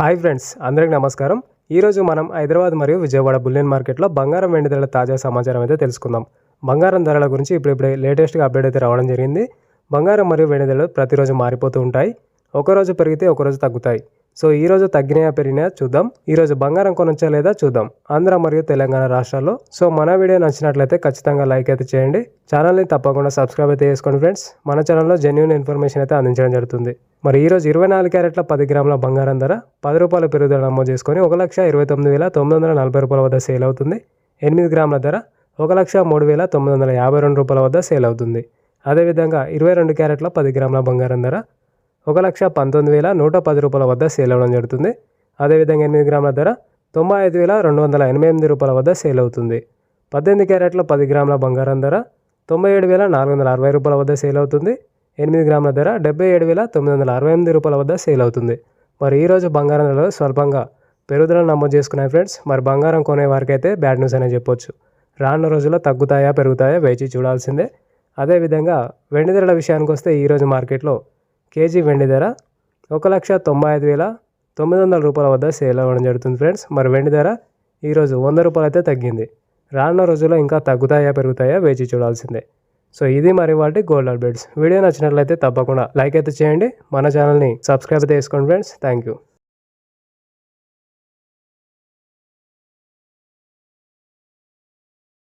Hi friends అందరికీ నమస్కారం. ఈరోజు మనం హైదరాబాద్ మరియు విజయవాడ బులియన్ మార్కెట్లో బంగారం వెండి ధరల తాజా సమాచారం అయితే తెలుసుకుందాం. బంగారం ధరల గురించి ఇప్పుడిప్పుడే లేటెస్ట్గా అప్డేట్ అయితే రావడం జరిగింది. బంగారం మరియు వెండి ధరలు ప్రతిరోజు మారిపోతూ ఉంటాయి. ఒకరోజు పెరిగితే ఒకరోజు తగ్గుతాయి. సో ఈ రోజు తగ్గినాయా పెరిగినాయా చూద్దాం. ఈరోజు బంగారం కొనొచ్చా లేదా చూద్దాం. ఆంధ్ర మరియు తెలంగాణ రాష్ట్రాల్లో. సో మన వీడియో నచ్చినట్లయితే ఖచ్చితంగా లైక్ అయితే చేయండి. ఛానల్ని తప్పకుండా సబ్స్క్రైబ్ అయితే చేసుకోండి ఫ్రెండ్స్. మన ఛానల్లో జెన్యున్ ఇన్ఫర్మేషన్ అయితే అందించడం జరుగుతుంది. మరి ఈరోజు ఇరవై నాలుగు క్యారెట్ల పది గ్రాముల బంగారం ధర పది రూపాయల పెరుగుదల నమోదు చేసుకొని ఒక లక్ష ఇరవై తొమ్మిది వేల తొమ్మిది వందల నలభై రూపాయల వద్ద సేల్ అవుతుంది. ఎనిమిది గ్రాముల ధర ఒక లక్ష మూడు వేల తొమ్మిది వందల యాభై రెండు రూపాయల వద్ద సేల్ అవుతుంది. అదేవిధంగా ఇరవై రెండు క్యారెట్ల పది గ్రాముల బంగారం ధర ఒక లక్ష పంతొమ్మిది వేల నూట పది రూపాయల వద్ద సేల్ అవ్వడం జరుగుతుంది. అదేవిధంగా ఎనిమిది గ్రాముల ధర తొంభై ఐదు వేల రెండు వందల ఎనభై ఎనిమిది రూపాయల వద్ద సేల్ అవుతుంది. పద్దెనిమిది క్యారెట్ల పది గ్రాముల బంగారం ధర తొంభై ఏడు వేల నాలుగు వందల అరవై రూపాయల వద్ద సేల్ అవుతుంది. ఎనిమిది గ్రాముల ధర డెబ్బై ఏడు వేల తొమ్మిది వందల అరవై ఎనిమిది రూపాయల వద్ద సేల్ అవుతుంది. మరి ఈరోజు బంగారం ధరలు స్వల్పంగా పెరుగుదల నమోదు చేసుకున్నాయి ఫ్రెండ్స్. మరి బంగారం కొనే వారికి అయితే బ్యాడ్ న్యూస్ అనే చెప్పొచ్చు. రానున్న రోజుల్లో తగ్గుతాయా పెరుగుతాయా వేచి చూడాల్సిందే. అదేవిధంగా వెండి ధరల విషయానికి వస్తే ఈరోజు మార్కెట్లో కేజీ వెండి ధర ఒక లక్ష తొంభై ఐదు వేల తొమ్మిది వందల రూపాయల వద్ద సేల్ అవ్వడం జరుగుతుంది ఫ్రెండ్స్ మరి వెండి ధర ఈరోజు వంద రూపాయలు అయితే తగ్గింది. రానున్న రోజుల్లో ఇంకా తగ్గుతాయా పెరుగుతాయా వేచి చూడాల్సిందే. సో ఇది మరి వాటి గోల్డ్ అప్డేట్స్ వీడియో నచ్చినట్లయితే తప్పకుండా లైక్ అయితే చేయండి. మన ఛానల్ని సబ్స్క్రైబ్ చేసుకోండి ఫ్రెండ్స్ థ్యాంక్ యూ